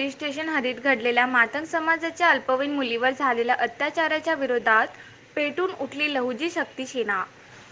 Police station हद्दीत घडलेल्या मातंग समाजाच्या अल्पवयीन मुलीवर झालेल्या अत्याचाराच्या विरोधात पेटून उठली Lahuji Shakti Sena.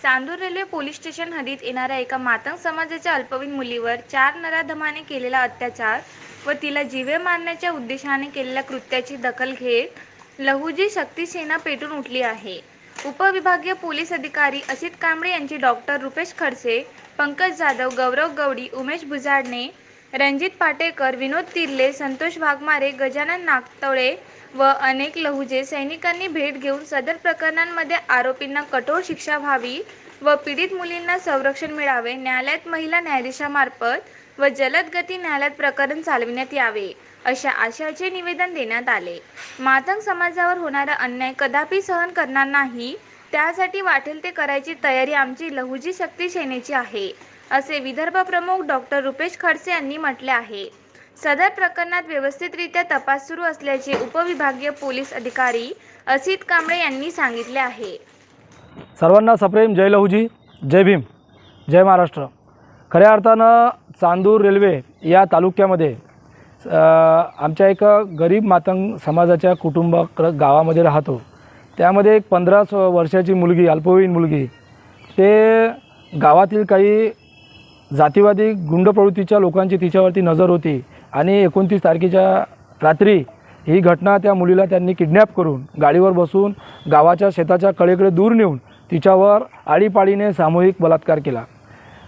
Chandur railway police station हद्दीत येणाऱ्या एका मातंग समाजाच्या अल्पवयीन मुलीवर चार नराधमाने केलेला अत्याचार व तिला जीवे मारण्याच्या उद्देशाने केलेल्या कृत्याची दखल घेत लहुजी शक्ती सेना पेटून उठली आहे. उपविभागीय पोलीस अधिकारी असित कांबळे यांचे डॉक्टर रुपेश खडसे पंकज जाधव गौरव गवडी उमेश बुजाडणे रणजित पाटेकर विनोद तिर्ले संतोष वाघमारे गजानन नागतळे व अनेक लहुजे सैनिकांनी भेट घेऊन सदर प्रकरणांमध्ये आरोपींना कठोर शिक्षा व्हावी व पीडित मुलींना संरक्षण मिळावे न्यायालयात महिला न्यायाधीशामार्फत व जलद गती न्यायालयात प्रकरण चालविण्यात यावे अशा आशयाचे निवेदन देण्यात आले. मातंग समाजावर होणारा अन्याय कदापि सहन करणार नाही त्यासाठी वाटेल ते करायची तयारी आमची लहुजी शक्ती सेनेची आहे. असे विदर्भ प्रमुख डॉक्टर रुपेश खडसे यांनी म्हटले आहे. सदर प्रकरणात व्यवस्थितरित्या तपास सुरू असल्याचे उपविभागीय पोलीस अधिकारी असित कांबळे यांनी सांगितले आहे. सर्वांना सप्रेम जय लहुजी जय भीम जय महाराष्ट्र. खऱ्या अर्थानं चांदूर रेल्वे या तालुक्यामध्ये आमच्या एका गरीब मातंग समाजाच्या कुटुंब गावामध्ये राहतो. त्यामध्ये एक पंधरा वर्षाची मुलगी अल्पवयीन मुलगी ते गावातील काही जातीवादी गुंड प्रवृत्तीच्या लोकांची तिच्यावरती नजर होती आणि एकोणतीस तारखेच्या रात्री ही घटना त्या मुलीला त्यांनी किडनॅप करून गाडीवर बसून गावाच्या शेताच्या कळेकडे दूर नेऊन तिच्यावर आळीपाळीने सामूहिक बलात्कार केला.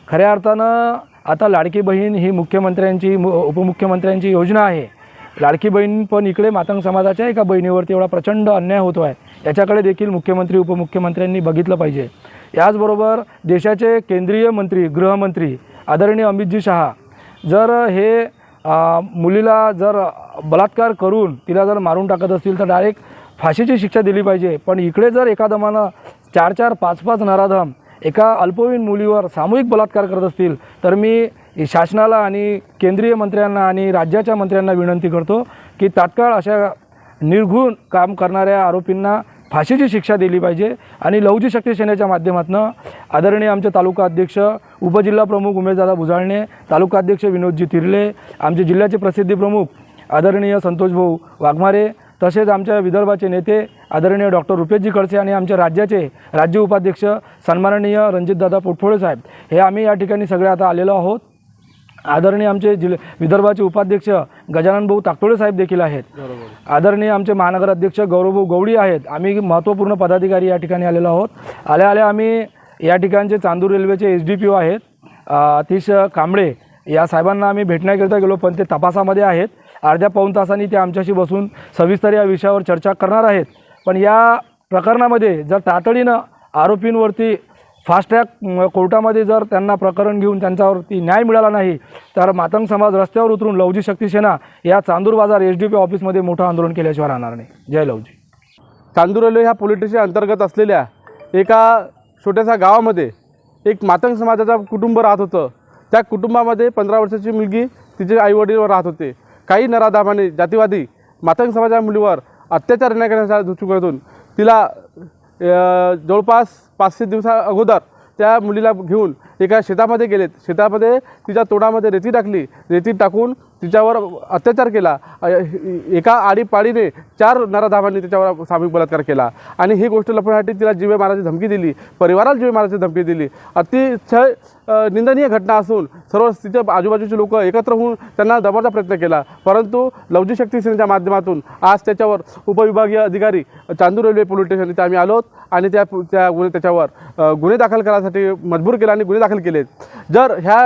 खऱ्या अर्थानं आता लाडकी बहीण ही मुख्यमंत्र्यांची मु उपमुख्यमंत्र्यांची योजना आहे. लाडकी बहीण पण इकडे मातंग समाजाच्या एका बहिणीवरती एवढा प्रचंड अन्याय होतो आहे. याच्याकडे देखील मुख्यमंत्री उपमुख्यमंत्र्यांनी बघितलं पाहिजे. याचबरोबर देशाचे केंद्रीय मंत्री गृहमंत्री आदरणीय अमितजी शहा जर हे मुलीला जर बलात्कार करून तिला जर मारून टाकत असतील तर डायरेक्ट फाशीची शिक्षा दिली पाहिजे. पण इकडे जर एका दमानं चार चार पाच पाच नराधम एका अल्पवयीन मुलीवर सामूहिक बलात्कार करत असतील तर मी शासनाला आणि केंद्रीय मंत्र्यांना आणि राज्याच्या मंत्र्यांना विनंती करतो की तात्काळ अशा निर्घुण काम करणाऱ्या आरोपींना फाशीची शिक्षा दिली पाहिजे आणि लवजी शक्ती सेनेच्या माध्यमातून आदरणीय आमचे तालुका अध्यक्ष उपजिल्हा प्रमुख उमेशदादा भुजाळणे तालुका अध्यक्ष विनोदजी तिर्ले आमचे जिल्ह्याचे प्रसिद्धी प्रमुख आदरणीय संतोषभाऊ वाघमारे तसेच आमच्या विदर्भाचे नेते आदरणीय डॉक्टर रुपेशजी खडसे आणि आमच्या राज्याचे राज्य उपाध्यक्ष सन्माननीय रणजितदादा पोटफोळे साहेब. हे आम्ही या ठिकाणी सगळे आता आलेलो आहोत. आदरणीय आमचे जिल्हे विदर्भाचे उपाध्यक्ष गजानन भाऊ ताकतोळे साहेब देखील आहेत. आदरणीय आमचे महानगर अध्यक्ष गौरवभाऊ गवडी आहेत. आम्ही महत्त्वपूर्ण पदाधिकारी या ठिकाणी आलेलो आहोत. आल्या आल्या आम्ही या ठिकाणचे चांदूर रेल्वेचे एच डी पी ओ आहेत. अतिश कांबळे या साहेबांना आम्ही भेटण्याकरिता गेलो पण ते तपासामध्ये आहेत. अर्ध्या पाऊण तासांनी ते आमच्याशी बसून सविस्तर या विषयावर चर्चा करणार आहेत. पण या प्रकरणामध्ये जर तातडीनं आरोपींवरती फास्ट कोर्टामध्ये जर त्यांना प्रकरण घेऊन त्यांच्यावरती न्याय मिळाला नाही तर मातंग समाज रस्त्यावर उतरून लवजी शक्ती सेना या चांदूर बाजार एच डी पी ऑफिसमध्ये मोठं आंदोलन केल्याशिवाय राहणार नाही. जय लवजी. चांदूर रेल्वे ह्या पोलीस अंतर्गत असलेल्या एका छोट्याशा गावामध्ये एक मातंग समाजाचं कुटुंब राहत होतं. त्या कुटुंबामध्ये पंधरा वर्षाची मुलगी तिचे आईवडील राहत होते. काही नराधामाने जातीवादी मातंग समाजाच्या मुलीवर अत्याचार करण्याच्या दृष्टिकोनातून तिला जवळपास पाचशे दिवसा अगोदर त्या मुलीला घेऊन एका शेतामध्ये गेलेत. शेतामध्ये तिच्या तोंडामध्ये रेती टाकली. रेती टाकून तिच्यावर अत्याचार केला. एका आडीपाडीने चार नराधामांनी तिच्यावर सामूहिक बलात्कार केला. आणि ही गोष्ट लपण्यासाठी तिला जीवे मारायची धमकी दिली. परिवाराला जीवे मारायची धमकी दिली. अतिशय निंदनीय घटना असून सर्व तिच्या आजूबाजूचे लोक एकत्र होऊन त्यांना दबावचा प्रयत्न केला. परंतु लवजी शक्ती सेनेच्या माध्यमातून आज त्याच्यावर उपविभागीय अधिकारी चांदूर रेल्वे पोलीस स्टेशन इथे आम्ही आलोत आणि त्या त्या गुन्हे त्याच्यावर गुन्हे दाखल करण्यासाठी मजबूर केला आणि गुन्हे दाखल दाखल केलेत. जर ह्या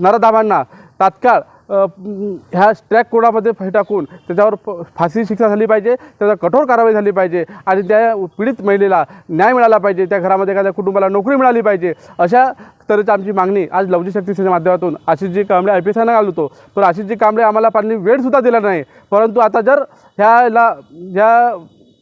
नरधामांना तात्काळ ह्या ट्रॅक कोडामध्ये फै टाकून त्याच्यावर फाशी शिक्षा झाली पाहिजे त्याचा कठोर कारवाई झाली पाहिजे आणि त्या पीडित महिलेला न्याय मिळाला पाहिजे त्या घरामध्ये एखाद्या कुटुंबाला नोकरी मिळाली पाहिजे अशा तऱ्हेची आमची मागणी आज लवजी शक्तीच्या माध्यमातून Ashishji Kamble I P S आलो होतो. पण आशिषजी कांबळे आम्हाला पाणी वेळसुद्धा दिला नाही. परंतु आता जर ह्याला ह्या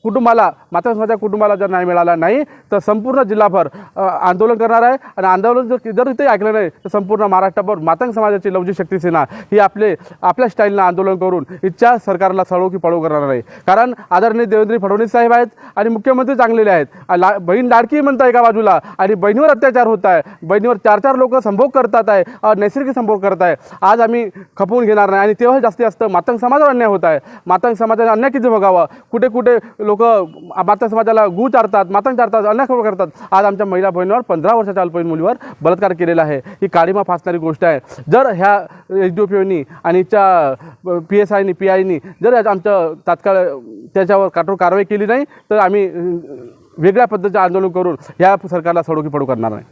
कुटुंबाला मात्र समाजाच्या कुटुंबाला जर नाही मिळाला नाही तर संपूर्ण जिल्हाभर आंदोलन करणार आहे. आणि आंदोलन जर जर इथे ऐकलं नाही तर संपूर्ण महाराष्ट्रभर मातंग समाजाची लवजी शक्ती सेना ही आपले आपल्या स्टाईलनं आंदोलन करून इच्छा सरकारला सळो की पळो करणार नाही कारण आदरणीय देवेंद्र फडणवीस साहेब आहेत आणि मुख्यमंत्री चांगलेले आहेत. ला बहीण लाडकी म्हणता एका बाजूला आणि बहिणीवर अत्याचार होत आहे. बहिणीवर चार चार लोक संभोग करतात आहे. नैसर्गिक संभोग करत आहे. आज आम्ही खपवून घेणार नाही आणि तेव्हा जास्तीत जास्त मातंग समाजावर अन्याय होत आहे. मातंग समाजाने अन्याय किती बघावा कुठे कुठे लोक मातंग समाजाला गू चारतात मातंग चारतात अनेक खबर करतात. आज आमच्या महिला बहिणीवर पंधरा वर्षाच्या अल्पवयीन मुलीवर बलात्कार केलेला आहे. ही काळीमा फासणारी गोष्ट आहे. जर ह्या एच डी ओ पीओनी आणि च्या पी एस आयनी पी आयनी जर आमचं तात्काळ त्याच्यावर काठोर कारवाई केली नाही तर आम्ही वेगळ्या पद्धतीचं आंदोलन करून या सरकारला सडोकी पडू करणार नाही.